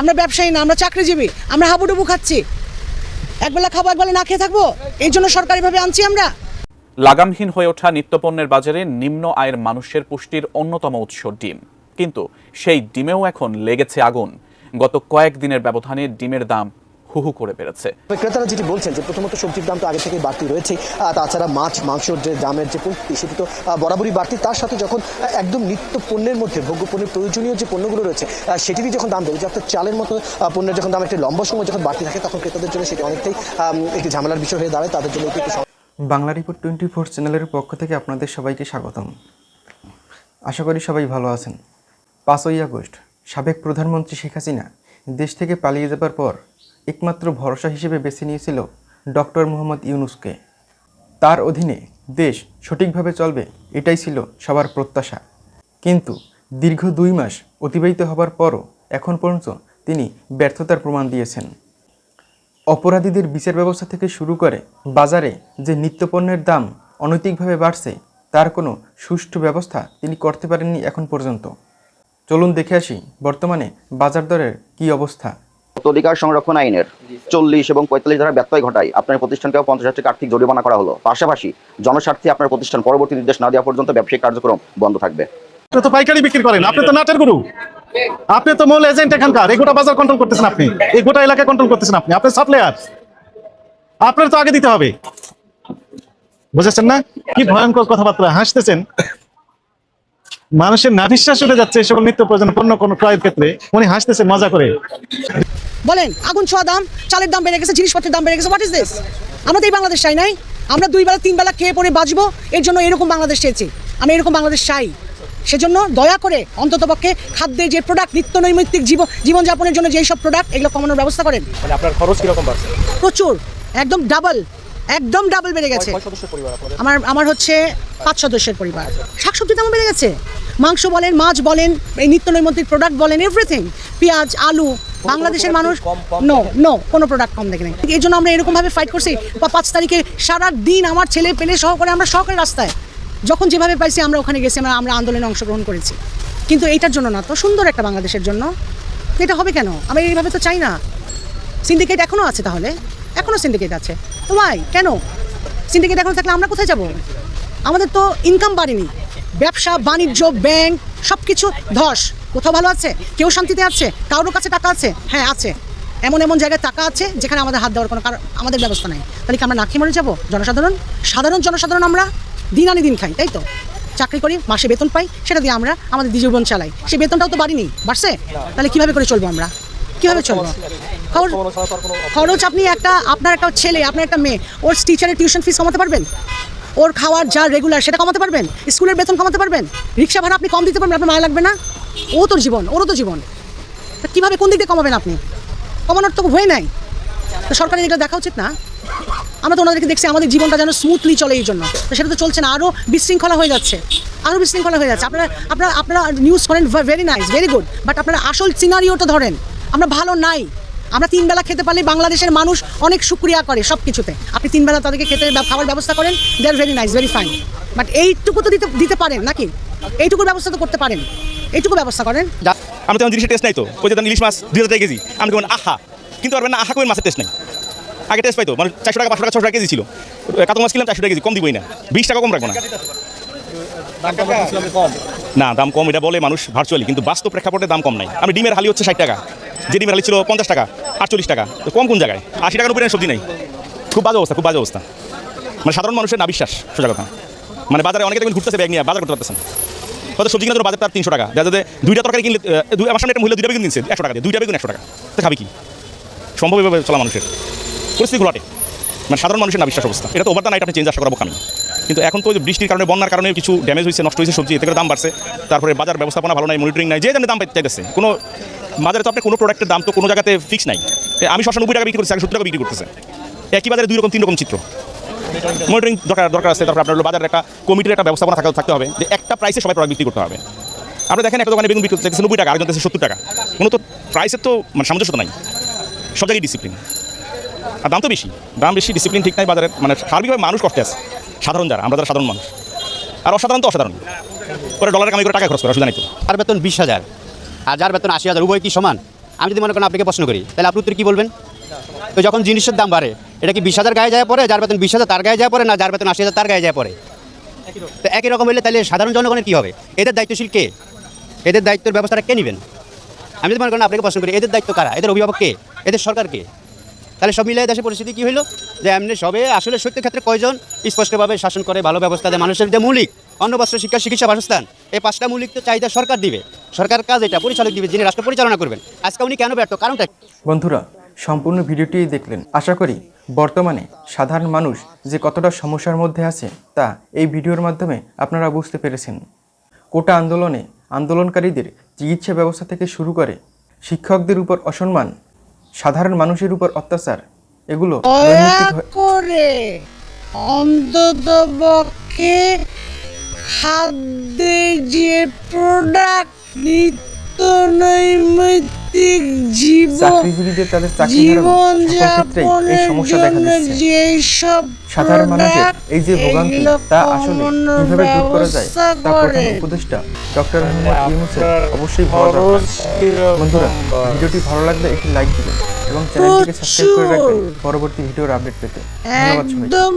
আমরা ব্যবসায়ী না, আমরা চাকরিজীবী, আমরা হাবুডুবু খাচ্ছি। একবেলা খাব, একবেলা না খেয়ে থাকব? এই জন্য সরকারিভাবে আনছি আমরা। লাগামহীন হয়ে ওঠা নিত্যপণ্যের বাজারে নিম্ন আয়ের মানুষের পুষ্টির অন্যতম উৎস ডিম। কিন্তু সেই ডিমেও এখন লেগেছে আগুন। গত কয়েক দিনের ব্যবধানে ডিমের দাম হু হু করে বেড়েছে। ক্রেতারা যেটি বলছেন যে প্রথমত সবজির দাম তো আগে থেকেই বাড়তি রয়েছে তাছাড়া মাছ মাংসর যে দামের যে প্রকৃতি সেটি তো বরাবরই বাড়তি। তার সাথে যখন একদম নিত্য পণ্যের মধ্যে ভোগ্য পণ্যের প্রয়োজনীয় যে পণ্যগুলো রয়েছে সেটিরই যখন দাম বেড়েছে অর্থাৎ চালের মতো পণ্যের যখন দাম একটি লম্বা সময় যখন বাড়তি থাকে তখন ক্রেতাদের জন্য সেটি অনেকটাই একটি ঝামেলার বিষয় হয়ে দাঁড়ায়। তাদের জন্য এটি একটি বাংলা রিপোর্ট টোয়েন্টি ফোর চ্যানেলের পক্ষ থেকে আপনাদের সবাইকে স্বাগতম। আশা করি সবাই ভালো আছেন। পাঁচই আগস্ট সাবেক প্রধানমন্ত্রী শেখ হাসিনা দেশ থেকে পালিয়ে যাবার পর একমাত্র ভরসা হিসেবে বেছে নিয়েছিল ডক্টর মোহাম্মদ ইউনুসকে। তার অধীনে দেশ সঠিকভাবে চলবে, এটাই ছিল সবার প্রত্যাশা। কিন্তু দীর্ঘ দুই মাস অতিবাহিত হবার পরও এখন পর্যন্ত তিনি ব্যর্থতার প্রমাণ দিয়েছেন। অপরাধীদের বিচার ব্যবস্থা থেকে শুরু করে বাজারে যে নিত্যপণ্যের দাম অনৈতিকভাবে বাড়ছে, তার কোনো সুষ্ঠু ব্যবস্থা তিনি করতে পারেননি এখন পর্যন্ত। চলুন দেখে আসি বর্তমানে বাজার দরের কী অবস্থা। অধিকার সংরক্ষণ আইনের চল্লিশ এবং পঁয়তাল্লিশ ধারা ব্যত্যয় ঘটায় আপনার প্রতিষ্ঠানকেও পঞ্চাশ হাজার টাকা আর্থিক জরিমানা করা হলো। পাশাপাশি জনস্বার্থে আপনার প্রতিষ্ঠান পরবর্তী নির্দেশ না দেওয়া পর্যন্ত ব্যবসায়িক কার্যক্রম বন্ধ থাকবে। আপনি তো পাইকারি বিক্রি করেন আপনি তো নাটের গুরু। আপনি তো মূল এজেন্ট এখানকার এই গোটা বাজার কন্ট্রোল করতেছেন আপনি। এই গোটা এলাকা কন্ট্রোল করতেছেন আপনি আপনি সাপ্লায়ার আপনার তো আগে দিতে হবে। বুঝেছেন না? কি ভয়ঙ্কর কথাবার্তা হাসতেছেন? মানুষের নাভিশ্বাস উঠে যাচ্ছে এই সকল নিত্য প্রয়োজন পণ্য কোনো ক্রয়ের ক্ষেত্রে। উনি হাসতেছেন মজা করে। বলেন আগুন ছোঁয়া দাম চালের দাম বেড়ে গেছে জিনিসপত্রের দাম বেড়ে গেছে হোয়াট ইজ দিস আমরা তো এই বাংলাদেশ চাই নাই আমরা দুই বেলা তিন বেলা খেয়ে পরে বাঁচবো এর জন্য এরকম বাংলাদেশ চেয়েছি। আমি এরকম বাংলাদেশ চাই। সেজন্য দয়া করে অন্ততপক্ষে খাদ্যের যে প্রোডাক্ট নিত্য নৈমিত্তিক জীবন জীবনযাপনের জন্য যেই সব প্রোডাক্ট এগুলো কমানোর ব্যবস্থা করেন। আপনার খরচ কীরকম বাড়ছে? প্রচুর একদম ডাবল একদম ডাবল বেড়ে গেছে। আমার আমার হচ্ছে পাঁচ সদস্যের পরিবার। শাকসবজির দাম বেড়ে গেছে। মাংস বলেন মাছ বলেন এই নিত্য নৈমিত্তিক প্রোডাক্ট বলেন এভরিথিং পেঁয়াজ আলু বাংলাদেশের মানুষ নো নো কোনো প্রোডাক্ট কম দেখে নেই। এই জন্য আমরা এরকমভাবে ফাইট করছি বা পাঁচ তারিখে সারা দিন আমার ছেলে পেলে সহকারে আমরা সহকারে রাস্তায় যখন যেভাবে পাইছি আমরা ওখানে গেছি আমরা আমরা আন্দোলনে অংশগ্রহণ করেছি। কিন্তু এইটার জন্য না তো সুন্দর একটা বাংলাদেশের জন্য। এটা হবে কেন? আমরা এইভাবে তো চাই না। সিন্ডিকেট এখনও আছে তাহলে? এখনও সিন্ডিকেট আছে। তো ভাই কেন? সিন্ডিকেট এখন থাকলে আমরা কোথায় যাব? আমাদের তো ইনকাম বাড়েনি। ব্যবসা বাণিজ্য ব্যাংক সব কিছু ধস। কোথাও ভালো আছে? কেউ শান্তিতে আছে? কারোর কাছে টাকা আছে? হ্যাঁ আছে। এমন এমন জায়গায় টাকা আছে যেখানে আমাদের হাত দেওয়ার কোনো আমাদের ব্যবস্থা নাই। তাহলে কি আমরা না খেয়ে মরে যাব? জনসাধারণ? সাধারণ জনসাধারণ আমরা? দিন আনি দিন খাই, তাই তো? চাকরি করি, মাসে বেতন পাই, সেটা দিয়ে আমরা আমাদের জীবন চালাই। সে বেতনটাও তো বাড়িনি, বাড়ছে? তাহলে কীভাবে করে চলবো আমরা? কীভাবে চলবো? খরচ আপনি একটা আপনার একটা ছেলে, আপনার একটা মেয়ে, ওর টিচারের টিউশন ফিস কমাতে পারবেন? ওর খাওয়ার যা রেগুলার সেটা কমাতে পারবেন? স্কুলের বেতন কমাতে পারবেন? রিক্সা ভাড়া আপনি কম দিতে পারবেন, আপনার মায়া লাগবে না? ও তোর জীবন, ওরও তো জীবন। তা কীভাবে কোন দিক দিয়ে কমাবেন আপনি? কমানোর তো হয়ে নাই। তো সরকারের এটা দেখা উচিত না। আমরা তো ওনাদেরকে দেখছি আমাদের জীবনটা যেন স্মুথলি চলে এই জন্য। তো সেটা তো চলছে না আরও বিশৃঙ্খলা হয়ে যাচ্ছে। আরও বিশৃঙ্খলা হয়ে যাচ্ছে। আপনারা আপনারা আপনারা নিউজ করেন very nice very good but আপনারা আসল সিনারিওটা ধরেন। আমরা ভালো নাই। আমরা তিন বেলা খেতে পারলে বাংলাদেশের মানুষ অনেক সুক্রিয়া করে সব কিছুতে আপনি তিন বেলা তাদেরকে খেতে খাওয়ার ব্যবস্থা করেন they are very nice very fine but এইটুকু তো দিতে দিতে পারেন নাকি? এইটুকুর ব্যবস্থা তো করতে পারেন। এইটুকু ব্যবস্থা করেন। আমি তো জিনিসের টেস্ট নাই তো। দেন ইলিশ মাছ দুই হাজার কেজি। আমি কেমন আহা! কিন্তু পারবেন না, আহা করে মাছের টেস্ট নাই। আগে টেস্ট পাইতো মানে চারশো টাকা, পাঁচশো টাকা, ছশো টাকা কেজি ছিল। কাতল মাছ কিনলাম, চারশো টাকা কেজি, কম দিবই না। বিশ টাকা কম রাখব না। না, দাম কম, এটা বলে মানুষ ভার্চুয়ালি কিন্তু বাস্তব প্রেক্ষাপটে দাম কম নাই। আমি ডিমের হালি হচ্ছে ষাট টাকা। যে ডিমের হালি ছিল পঞ্চাশ টাকা, আটচল্লিশ টাকা। তো কম কোন জায়গায়? আশি টাকার উপরে সবজি নাই। খুব বাজে অবস্থা, খুব বাজে অবস্থা। মানে সাধারণ মানুষের না বিশ্বাস, সোজা কথা। মানে বাজারে অনেকে দেখবেন ঘুরতেছে ব্যাগ নিয়ে, বাজার করতে পারতেছেন হয়তো সবজি কিনা তোর বাজার তার তিনশো টাকা। দেখা যাতে দুইটা তরকারি কিনলে আমার সামনে একটা মহিলা দুইটা বেগুন দিচ্ছে একশো টাকা দিয়ে। দুইটা বেগুন একশো টাকা। তো খাবি কি? সম্ভব এভাবে চলা মানুষের। পরিস্থিতি ঘোলাটে। মানে সাধারণ মানুষের না বিশ্বাস অবস্থা। এটা তো ওভার দ্য নাইট চেঞ্জ আশা করাবো আমি কিন্তু এখন তো বৃষ্টির কারণে, বন্যার কারণে কিছু ড্যামেজ হয়েছে, নষ্ট হয়েছে সবজি, এতে দাম বাড়ছে। তারপরে বাজার ব্যবস্থাপনা ভালো নাই মনিটরিং নাই, যে দামে দাম চাইতেছে কোনো বাজারে তো আপনি কোনো প্রোডাক্টের দাম তো কোনো জায়গাতে ফিক্স নাই। আমি সবসময় নব্বই টাকা বিক্রি করছি, আগে সত্তর টাকা বিক্রি করতেছে। একই বাজারে দুই রকম, তিন রকম চিত্র। মনিটরিং দরকার দরকার আছে, তারপর আপনার বাজারের একটা কমিটির একটা ব্যবস্থাপনা থাকা থাকতে হবে, যে একটা প্রাইসে সবাই প্রোডাক্ট বিক্রি করতে হবে। আপনি দেখেন একটা দোকানে বেগুন বিক্রি করতে নব্বই টাকা, আরেকজন সত্তর টাকা। কোনো তো প্রাইসের তো মানে সামঞ্জস্যতা নাই। সব ডিসিপ্লিন আর দাম তো বেশি। দাম বেশি ডিসিপ্লিন ঠিক নাই বাজারে মানে সার্বিকভাবে মানুষ কষ্টে আছে। সাধারণ যারা, আমরা যারা সাধারণ মানুষ। আর অসাধারণ তো অসাধারণ। ওরা ডলার কামাই করে টাকা খরচ করে, অসুবিধা নাই তো। তার বেতন বিশ হাজার। আর যার বেতন আশি হাজার, উভয় কি সমান? আমি যদি মনে করেন আপনাকে প্রশ্ন করি, তাহলে আপনি উত্তর কী বলবেন? তো যখন জিনিসের দাম বাড়ে এটা কি বিশ হাজার গায়ে যায় পরে যার বেতন বিশ হাজার তার গায়ে যায় পরে না যার বেতন আশি হাজার তার গায়ে যায় পরে তো একই রকম হলে তাহলে সাধারণ জনগণের কি হবে? এদের দায়িত্বশীল কে? এদের দায়িত্বের ব্যবস্থাটা কে নেবেন? আমি যদি মনে করেন আপনাকে প্রশ্ন করি এদের দায়িত্ব কারা? এদের অভিভাবক কে? এদের সরকার কে? তাহলে সব মিলিয়ে দেশের পরিস্থিতি কী হলো যে এমনি সবে আসলে সত্য ক্ষেত্রে কয়জন স্পষ্টভাবে শাসন করে ভালো ব্যবস্থা দেয়? মানুষের যে মৌলিক অন্ন বস্ত্র শিক্ষা চিকিৎসা বাসস্থান এই পাঁচটা মৌলিক তো চাহিদা সরকার দিবে। সরকার কাজ এটা পরিচালক দিবে যিনি রাষ্ট্র পরিচালনা করবেন। আজকে উনি কেন ব্যর্থ? কারণটা? বন্ধুরা সম্পূর্ণ ভিডিওটি দেখলেন। আশা করি বর্তমানে সাধারণ মানুষ যে কতটা সমস্যার মধ্যে আছে তা এই ভিডিওর মাধ্যমে আপনারা বুঝতে পেরেছেন। কোটা আন্দোলনে আন্দোলনকারীদের চিকিৎসা ব্যবস্থা থেকে শুরু করে শিক্ষকদের উপর অসম্মান সাধারণ মানুষের উপর অত্যাচার এগুলো নৈমিত্তিক করে অন্তত পক্ষে খাদ্যের যে প্রোডাক্ট নিত্য নৈমিত্তিক জীবন চাকরিজীবীদের তাদের চাকরি জীবন এই সমস্যা দেখা জন্য দিচ্ছে। সব সাধারণ মানুষের এই যে ভোগান্তি তা আসলে কমানোর কীভাবে দূর করা যায় ব্যবস্থা তা প্রধান উপদেষ্টা ডক্টর মোহাম্মদ ইউনুসের অবশ্যই বন্ধুরা ভিডিওটি ভালো লাগলে একটি লাইক দিবেন এবং চ্যানেলটিকে সাবস্ক্রাইব করে রাখবেন। পরবর্তী ভিডিওর আপডেট পেতে। ধন্যবাদ সবাইকে। একদম